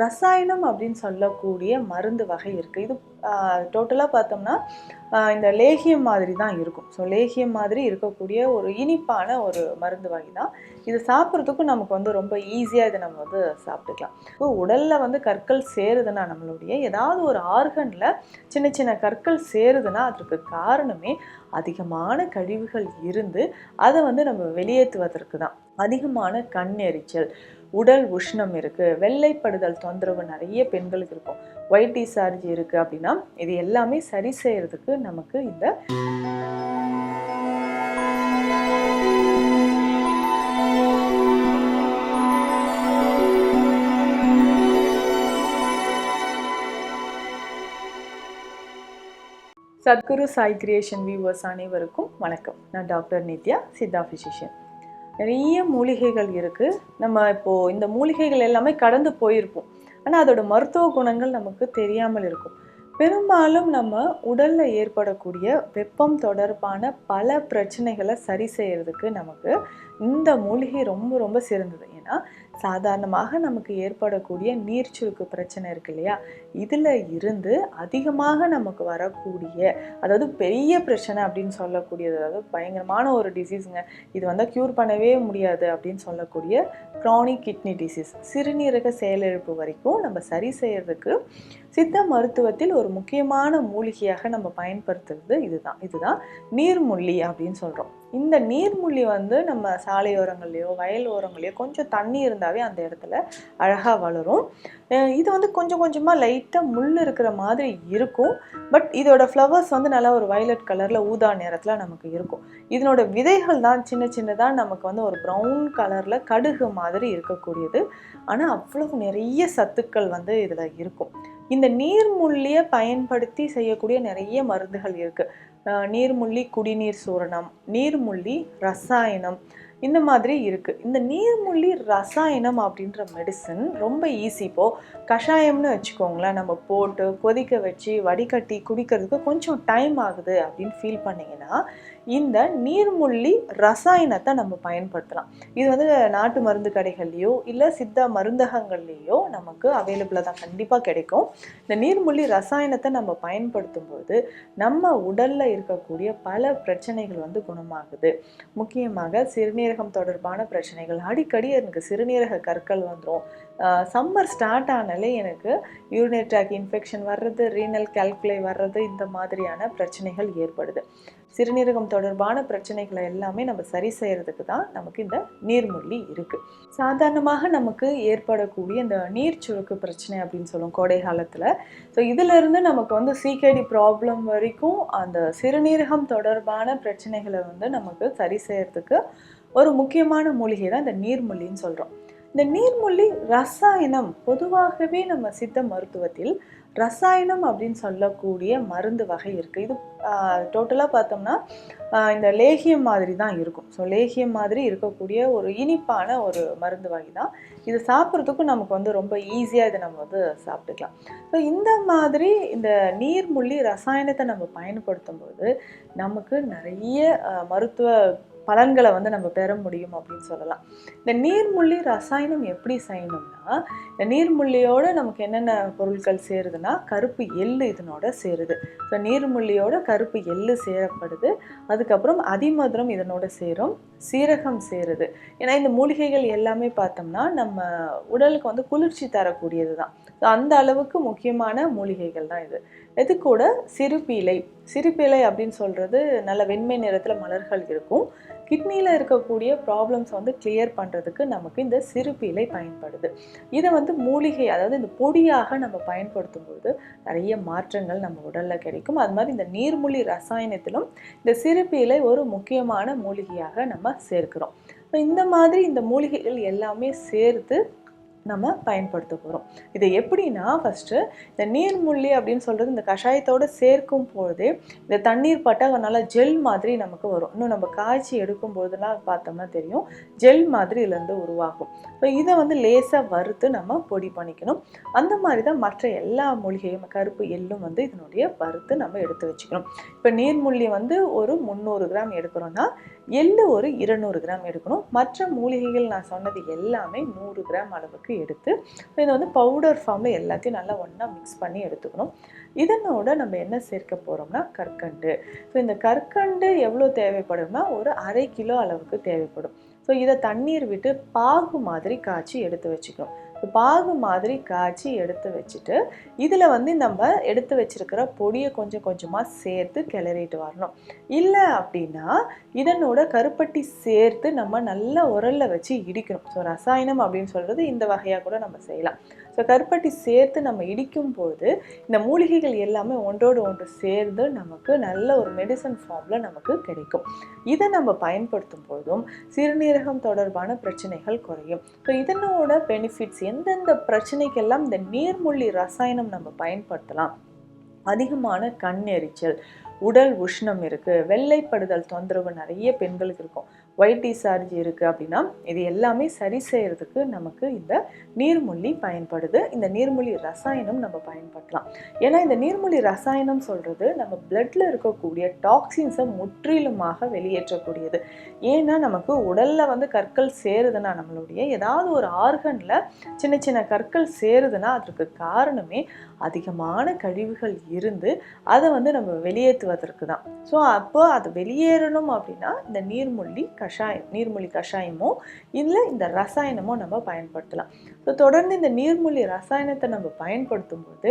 ரசாயனம் அப்படின்னு சொல்லக்கூடிய மருந்து வகை இருக்குது இது டோட்டலாக பார்த்தோம்னா இந்த லேகியம் மாதிரி தான் இருக்கும். ஸோ லேகியம் மாதிரி இருக்கக்கூடிய ஒரு இனிப்பான ஒரு மருந்து வகை தான். இது சாப்பிட்றதுக்கும் நமக்கு வந்து ரொம்ப ஈஸியாக இதை நம்ம வந்து சாப்பிட்டுக்கலாம். இப்போ உடலில் வந்து கற்கள் சேருதுன்னா நம்மளுடைய ஏதாவது ஒரு ஆர்கனில் சின்ன சின்ன கற்கள் சேருதுன்னா அதற்கு காரணமே அதிகமான கழிவுகள் இருந்து அதை வந்து நம்ம வெளியேற்றுவதற்கு தான். அதிகமான கண் எரிச்சல் உடல் உஷ்ணம் இருக்குது வெள்ளைப்படுதல் தொந்தரவு நிறைய பெண்களுக்கு இருக்கும். ஒயிட் டிசார்ஜ் இருக்குது அப்படின்னா இது எல்லாமே சரி செய்கிறதுக்கு நமக்கு இந்த சத்குரு சாய் கிரியேஷன் வியூவர்ஸ் அனைவருக்கும் வணக்கம். நான் டாக்டர் நித்யா சித்தா ஃபிசிஷியன் நிறைய மூலிகைகள் இருக்குது நம்ம இப்போது இந்த மூலிகைகள் எல்லாமே கடந்து போயிருப்போம். ஆனால் அதோட மருத்துவ குணங்கள் நமக்கு தெரியாமல் இருக்கும். பெரும்பாலும் நம்ம உடலில் ஏற்படக்கூடிய வெப்பம் தொடர்பான பல பிரச்சனைகளை சரி செய்கிறதுக்கு நமக்கு இந்த மூலிகை ரொம்ப ரொம்ப சிறந்தது. ஏன்னா சாதாரணமாக நமக்கு ஏற்படக்கூடிய நீர்ச்சுருக்கு பிரச்சனை இருக்கு இல்லையா? இதில் இருந்து அதிகமாக நமக்கு வரக்கூடிய அதாவது பெரிய பிரச்சனை அப்படின்னு சொல்லக்கூடியது அதாவது பயங்கரமான ஒரு டிசீஸுங்க இது வந்து க்யூர் பண்ணவே முடியாது அப்படின்னு சொல்லக்கூடிய க்ரானிக் கிட்னி டிசீஸ் சிறுநீரக செயலிழப்பு வரைக்கும் நம்ம சரி செய்கிறதுக்கு சித்த மருத்துவத்தில் ஒரு முக்கியமான மூலிகையாக நம்ம பயன்படுத்துறது இதுதான். இதுதான் நீர்முள்ளி அப்படின்னு சொல்கிறோம் இந்த நீர்முள்ளி வந்து நம்ம சாலையோரங்கள்லையோ வயல் ஓரங்களையோ கொஞ்சம் தண்ணி இருந்தாவே அந்த இடத்துல அழகாக வளரும். இது வந்து கொஞ்சம் கொஞ்சமாக லைட்டாக முள் இருக்கிற மாதிரி இருக்கும். பட் இதோட ஃப்ளவர்ஸ் வந்து நல்லா ஒரு வயலட் கலரில் ஊதா நேரத்தில் நமக்கு இருக்கும். இதனோட விதைகள் தான் சின்ன சின்னதாக நமக்கு வந்து ஒரு ப்ரௌன் கலரில் கடுகு மாதிரி இருக்கக்கூடியது. ஆனால் அவ்வளவு நிறைய சத்துக்கள் வந்து இதில் இருக்கும். இந்த நீர்முள்ளியை பயன்படுத்தி செய்யக்கூடிய நிறைய மருந்துகள் இருக்குது நீர்முள்ளி குடிநீர் சூரணம் நீர்முள்ளி ரசாயனம் இந்த மாதிரி இருக்குது இந்த நீர்முள்ளி ரசாயனம் அப்படின்ற மெடிசன் ரொம்ப ஈஸி இப்போது கஷாயம்னு வச்சுக்கோங்களேன் நம்ம போட்டு கொதிக்க வச்சு வடிகட்டி குடிக்கிறதுக்கு கொஞ்சம் டைம் ஆகுது அப்படின்னு ஃபீல் பண்ணிங்கன்னா இந்த நீர்முள்ளி ரசாயனத்தை நம்ம பயன்படுத்தலாம். இது வந்து நாட்டு மருந்து கடைகள்லையோ இல்லை சித்த மருந்தகங்கள்லேயோ நமக்கு அவைலபிளாக தான் கண்டிப்பாக கிடைக்கும். இந்த நீர்முள்ளி ரசாயனத்தை நம்ம பயன்படுத்தும் போது நம்ம உடலில் இருக்கக்கூடிய பல பிரச்சனைகள் வந்து குணமாகுது. முக்கியமாக சிறுநீரகம் தொடர்பான பிரச்சனைகள். அடிக்கடி எனக்கு சிறுநீரக கற்கள் வந்துடும் சம்மர் ஸ்டார்ட் ஆனாலே எனக்கு யூரினரி ட்ராக் இன்ஃபெக்ஷன் வர்றது ரீனல் கேல்குலை வர்றது இந்த மாதிரியான பிரச்சனைகள் ஏற்படுது. சிறுநீரகம் தொடர்பான பிரச்சனைகளை எல்லாமே நம்ம சரி செய்யறதுக்கு தான் நமக்கு இந்த நீர்முள்ளி இருக்குது சாதாரணமாக நமக்கு ஏற்படக்கூடிய இந்த நீர் சுருக்கு பிரச்சனை அப்படின்னு சொல்லுவோம் கோடை காலத்தில் ஸோ இதிலிருந்து நமக்கு வந்து சிகேடி ப்ராப்ளம் வரைக்கும் அந்த சிறுநீரகம் தொடர்பான பிரச்சனைகளை வந்து நமக்கு சரி செய்யறதுக்கு ஒரு முக்கியமான மூலிகை தான் இந்த நீர்முள்ளின்னு சொல்கிறோம் இந்த நீர்முள்ளி ரசாயனம் பொதுவாகவே நம்ம சித்த மருத்துவத்தில் ரசாயனம் அப்படின்னு சொல்லக்கூடிய மருந்து வகை இருக்குது இது டோட்டலாக பார்த்தோம்னா இந்த லேகியம் மாதிரி தான் இருக்கும். ஸோ லேகியம் மாதிரி இருக்கக்கூடிய ஒரு இனிப்பான ஒரு மருந்து வகை தான். இது சாப்பிட்றதுக்கும் நமக்கு வந்து ரொம்ப ஈஸியாக இதை நம்ம வந்து சாப்பிட்டுக்கலாம். ஸோ இந்த மாதிரி இந்த நீர்முள்ளி ரசாயனத்தை நம்ம பயன்படுத்தும் போது நமக்கு நிறைய மருத்துவ பலன்களை வந்து நம்ம பெற முடியும் அப்படின்னு சொல்லலாம். இந்த நீர்முள்ளி ரசாயனம் எப்படி செய்யணும்னா இந்த நீர்முள்ளியோட நமக்கு என்னென்ன பொருட்கள் சேருதுன்னா கருப்பு எள்ளு இதனோட சேருது. ஸோ நீர்முள்ளியோட கருப்பு எள்ளு சேரப்படுது. அதுக்கப்புறம் அதிமதுரம் இதனோட சேரும். சீரகம் சேருது. ஏன்னா இந்த மூலிகைகள் எல்லாமே பார்த்தோம்னா நம்ம உடலுக்கு வந்து குளிர்ச்சி தரக்கூடியது தான் ஸோ அந்த அளவுக்கு முக்கியமான மூலிகைகள் தான் இது. இது கூட சிறுபீலை சிறுபீலை அப்படின்னு சொல்கிறது நல்ல வெண்மை நிறத்தில் மலர்கள் இருக்கும். கிட்னியில் இருக்கக்கூடிய ப்ராப்ளம்ஸ் வந்து கிளியர் பண்ணுறதுக்கு நமக்கு இந்த சிறுபீலை பயன்படுது. இதை வந்து மூலிகை அதாவது இந்த பொடியாக நம்ம பயன்படுத்தும் போது நிறைய மாற்றங்கள் நம்ம உடலில் கிடைக்கும். அது மாதிரி இந்த நீர்மூலி ரசாயனத்திலும் இந்த சிறுபீலை ஒரு முக்கியமான மூலிகையாக நம்ம சேர்க்கிறோம். இந்த மாதிரி இந்த மூலிகைகள் எல்லாமே சேர்த்து நம்ம பயன்படுத்த போகிறோம் இது எப்படின்னா ஃபஸ்ட்டு இந்த நீர்முள்ளி அப்படின்னு சொல்கிறது இந்த கஷாயத்தோடு சேர்க்கும் பொழுதே இந்த தண்ணீர் பட்டால் நல்லா ஜெல் மாதிரி நமக்கு வரும். இன்னும் நம்ம காய்ச்சி எடுக்கும் பொழுதுலாம் பார்த்தோம்னா தெரியும். ஜெல் மாதிரி இதுலேருந்து உருவாகும். ஸோ இதை வந்து லேசாக வறுத்து நம்ம பொடி பண்ணிக்கணும். அந்த மாதிரி தான் மற்ற எல்லா மூலிகையும் கருப்பு எள்ளும் வந்து இதனுடைய வறுத்து நம்ம எடுத்து வச்சுக்கணும். இப்போ நீர்முள்ளி வந்து ஒரு முந்நூறு கிராம் எடுக்கிறோன்னா எள்ளு ஒரு இருநூறு கிராம் எடுக்கணும். மற்ற மூலிகைகள் நான் சொன்னது எல்லாமே நூறு கிராம் அளவுக்கு எடுத்து இதை வந்து பவுடர் ஃபார்மில் எல்லாத்தையும் நல்லா ஒன்றா மிக்ஸ் பண்ணி எடுத்துக்கணும். இதனோட நம்ம என்ன சேர்க்க போகிறோம்னா கற்கண்டு. ஸோ இந்த கற்கண்டு எவ்வளோ தேவைப்படும்னா ஒரு அரை கிலோ அளவுக்கு தேவைப்படும். ஸோ இதை தண்ணீர் விட்டு பாகு மாதிரி காய்ச்சி எடுத்து வச்சுக்கணும். பாகு மாதிரி காய்ச்சி எடுத்து வச்சுட்டு இதில் வந்து நம்ம எடுத்து வச்சிருக்கிற பொடியை கொஞ்சம் கொஞ்சமாக சேர்த்து கிளறிட்டு வரணும். இல்லை அப்படின்னா இதனோட கருப்பட்டி சேர்த்து நம்ம நல்லா உரல்ல வச்சு இடிக்கணும். ஸோ ரசாயனம் அப்படின்னு சொல்கிறது இந்த வகையாக கூட நம்ம செய்யலாம். ஸோ கருப்பட்டி சேர்த்து நம்ம இடிக்கும் போது இந்த மூலிகைகள் எல்லாமே ஒன்றோடு ஒன்று சேர்ந்து நமக்கு நல்ல ஒரு மெடிசன் ஃபார்மில் நமக்கு கிடைக்கும். இதை நம்ம பயன்படுத்தும் போதும் சிறுநீரகம் தொடர்பான பிரச்சனைகள் குறையும். ஸோ இதனோட பெனிஃபிட்ஸ் எந்தெந்த பிரச்சனைக்கெல்லாம் இந்த நீர்மூழ்கி ரசாயனம் நம்ம பயன்படுத்தலாம்? அதிகமான கண் எரிச்சல் உடல் உஷ்ணம் இருக்குது வெள்ளைப்படுதல் தொந்தரவு நிறைய பெண்களுக்கு இருக்கும். ஒயிட் டிசார்ஜ் இருக்குது அப்படின்னா இது எல்லாமே சரி செய்கிறதுக்கு நமக்கு இந்த நீர்மொழி பயன்படுது. இந்த நீர்மொழி ரசாயனம் நம்ம பயன்படுத்தலாம். ஏன்னா இந்த நீர்மொழி ரசாயனம் சொல்கிறது நம்ம பிளட்டில் இருக்கக்கூடிய டாக்ஸின்ஸை முற்றிலுமாக வெளியேற்றக்கூடியது. ஏன்னா நமக்கு உடலில் வந்து கற்கள் சேருதுன்னா நம்மளுடைய ஏதாவது ஒரு ஆர்கனில் சின்ன சின்ன கற்கள் சேருதுன்னா அதற்கு காரணமே அதிகமான கழிவுகள் இருந்து அதை வந்து நம்ம வெளியேற்றுவதற்கு தான். ஸோ அப்போ அது வெளியேறணும் அப்படின்னா இந்த நீர்மொழி கஷாயம் நீர்மொழி கஷாயமோ இல்லை இந்த ரசாயனமோ நம்ம பயன்படுத்தலாம். ஸோ தொடர்ந்து இந்த நீர்மூழ்கி ரசாயனத்தை நம்ம பயன்படுத்தும் போது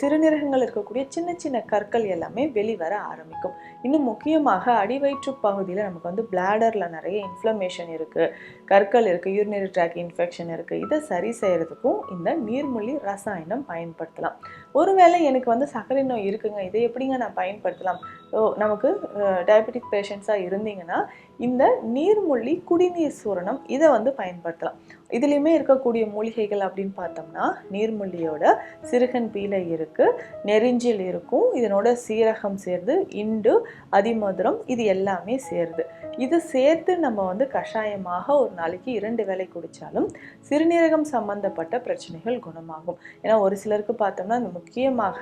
சிறுநீரகங்கள் இருக்கக்கூடிய சின்ன சின்ன கற்கள் எல்லாமே வெளிவர ஆரம்பிக்கும். இன்னும் முக்கியமாக அடிவயிற்று பகுதியில் நமக்கு வந்து பிளாடரில் நிறைய இன்ஃப்ளமேஷன் இருக்குது கற்கள் இருக்குது யூரினரி ட்ராக் இன்ஃபெக்ஷன் இருக்குது இதை சரி செய்கிறதுக்கும் இந்த நீர்மூழ்கி ரசாயனம் பயன்படுத்தலாம். ஒருவேளை எனக்கு வந்து சர்க்கரை நோய் இருக்குங்க இதை எப்படிங்க நான் பயன்படுத்தலாம்? ஸோ நமக்கு டயபெட்டிக் பேஷண்ட்ஸாக இருந்தீங்கன்னா இந்த நீர்மூழ்கி குடிநீர் சூரணம் இதை வந்து பயன்படுத்தலாம். இதுலேயுமே இருக்கக்கூடிய மூலிகைகள் அப்படின்னு பார்த்தோம்னா நீர்மல்லியோட சிறுகன் பீலை இருக்குது நெரிஞ்சில் இருக்கும் இதனோட சீரகம் சேர்ந்து இண்டு அதிமதுரம் இது எல்லாமே சேருது இது சேர்த்து நம்ம வந்து கஷாயமாக ஒரு நாளைக்கு இரண்டு வேளை குடித்தாலும் சிறுநீரகம் சம்பந்தப்பட்ட பிரச்சனைகள் குணமாகும். ஏன்னா ஒரு சிலருக்கு பார்த்தோம்னா இந்த முக்கியமாக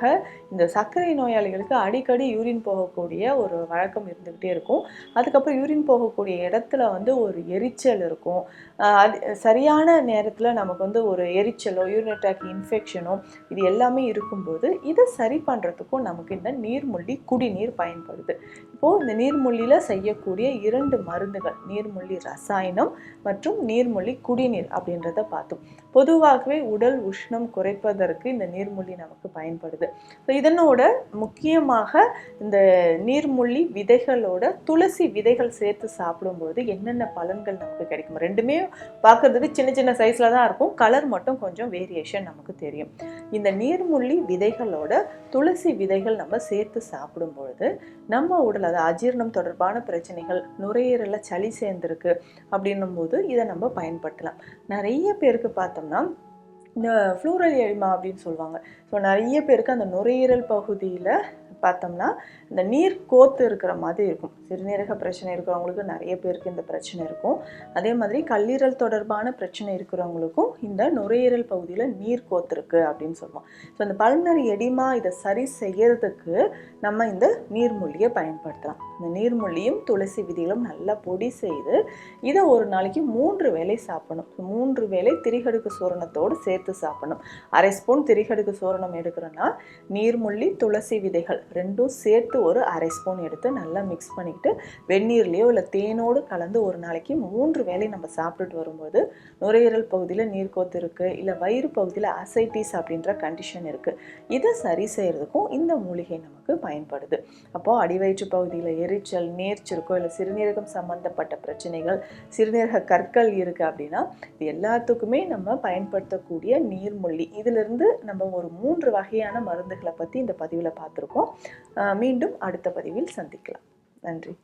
இந்த சர்க்கரை நோயாளிகளுக்கு அடிக்கடி யூரின் போகக்கூடிய ஒரு வழக்கம் இருந்துக்கிட்டே இருக்கும். அதுக்கப்புறம் யூரின் போகக்கூடிய இடத்துல வந்து ஒரு எரிச்சல் இருக்கும். அது சரியான நேரத்தில் நமக்கு வந்து ஒரு எரிச்சலோ யூரினட்டாக் இன்ஃபெக்ஷனோ இது எல்லாமே இருக்கும்போது இதை சரி பண்ணுறதுக்கும் நமக்கு இந்த நீர்மொழி குடிநீர் பயன்படுது. இப்போது இந்த நீர்மொழியில் செய்யக்கூடிய இரண்டு மருந்துகள் நீர்மொழி ரசாயனம் மற்றும் நீர்மொழி குடிநீர் அப்படின்றத பார்த்தோம். பொதுவாகவே உடல் உஷ்ணம் குறைப்பதற்கு இந்த நீர்மூழ்கி நமக்கு பயன்படுது. ஸோ இதனோட முக்கியமாக இந்த நீர்மூழ்கி விதைகளோட துளசி விதைகள் சேர்த்து சாப்பிடும்போது என்னென்ன பலன்கள் நமக்கு கிடைக்கும்? ரெண்டுமே பார்க்குறதுக்கு சின்ன சின்ன சைஸில் தான் இருக்கும். கலர் மட்டும் கொஞ்சம் வேரியேஷன் நமக்கு தெரியும். இந்த நீர்முள்ளி விதைகளோட துளசி விதைகள் நம்ம சேர்த்து சாப்பிடும் பொழுது நம்ம உடல் அது அஜீரணம் தொடர்பான பிரச்சனைகள் நுரையீரலில் சளி சேர்ந்துருக்கு அப்படின்னும் போது இதை நம்ம பயன்படுத்தலாம். நிறைய பேருக்கு பார்த்தோம்னா இந்த ஃப்ளூரல் எழிமா அப்படின்னு சொல்லுவாங்க. ஸோ நிறைய பேருக்கு அந்த நுரையீரல் பகுதியில் பார்த்தோம்னா இந்த நீர் கோத்து இருக்கிற மாதிரி இருக்கும். சிறுநீரக பிரச்சனை இருக்கிறவங்களுக்கு நிறைய பேருக்கு இந்த பிரச்சனை இருக்கும். அதே மாதிரி கல்லீரல் தொடர்பான பிரச்சனை இருக்கிறவங்களுக்கும் இந்த நுரையீரல் பகுதியில் நீர் கோத்துருக்கு அப்படின்னு சொல்லுவோம். ஸோ இந்த பல்மனரி எடிமா இதை சரி செய்யறதுக்கு நம்ம இந்த நீர்மொழியை பயன்படுத்தலாம். இந்த நீர்மொழியும் துளசி விதிகளும் நல்லா பொடி செய்து இதை ஒரு நாளைக்கு மூன்று வேலை சாப்பிடணும். மூன்று வேளை திரிகடுக்கு சூரணத்தோடு சேர்த்து சாப்பிடணும். அரை ஸ்பூன் திரிகடுக்கு சூரணம் எடுக்கிறோன்னா நீர்முள்ளி துளசி விதைகள் ரெண்டும் சேர்த்து ஒரு அரை ஸ்பூன் எடுத்து நல்லா மிக்ஸ் பண்ணிக்கிட்டு வெந்நீர்லேயோ இல்லை தேனோடு கலந்து ஒரு நாளைக்கு மூன்று வேலை நம்ம சாப்பிட்டுட்டு வரும்போது நுரையீரல் பகுதியில் நீர்க்கோத்து இருக்குது இல்லை வயிறு பகுதியில் அசைட்டிஸ் அப்படின்ற கண்டிஷன் இருக்குது இதை சரி செய்கிறதுக்கும் இந்த மூலிகை நமக்கு பயன்படுது. அப்போது அடிவயிற்று பகுதியில் எரிச்சல் நேர்ச்சிருக்கோ இல்லை சிறுநீரகம் சம்மந்தப்பட்ட பிரச்சனைகள் சிறுநீரக கற்கள் இருக்குது அப்படின்னா இது எல்லாத்துக்குமே நம்ம பயன்படுத்தக்கூடிய நீர்மொழி இதிலிருந்து நம்ம ஒரு மூன்று வகையான மருந்துகளை பற்றி இந்த பதிவில் பார்த்துருக்கோம். மீண்டும் அடுத்த பதிவில் சந்திக்கலாம். நன்றி.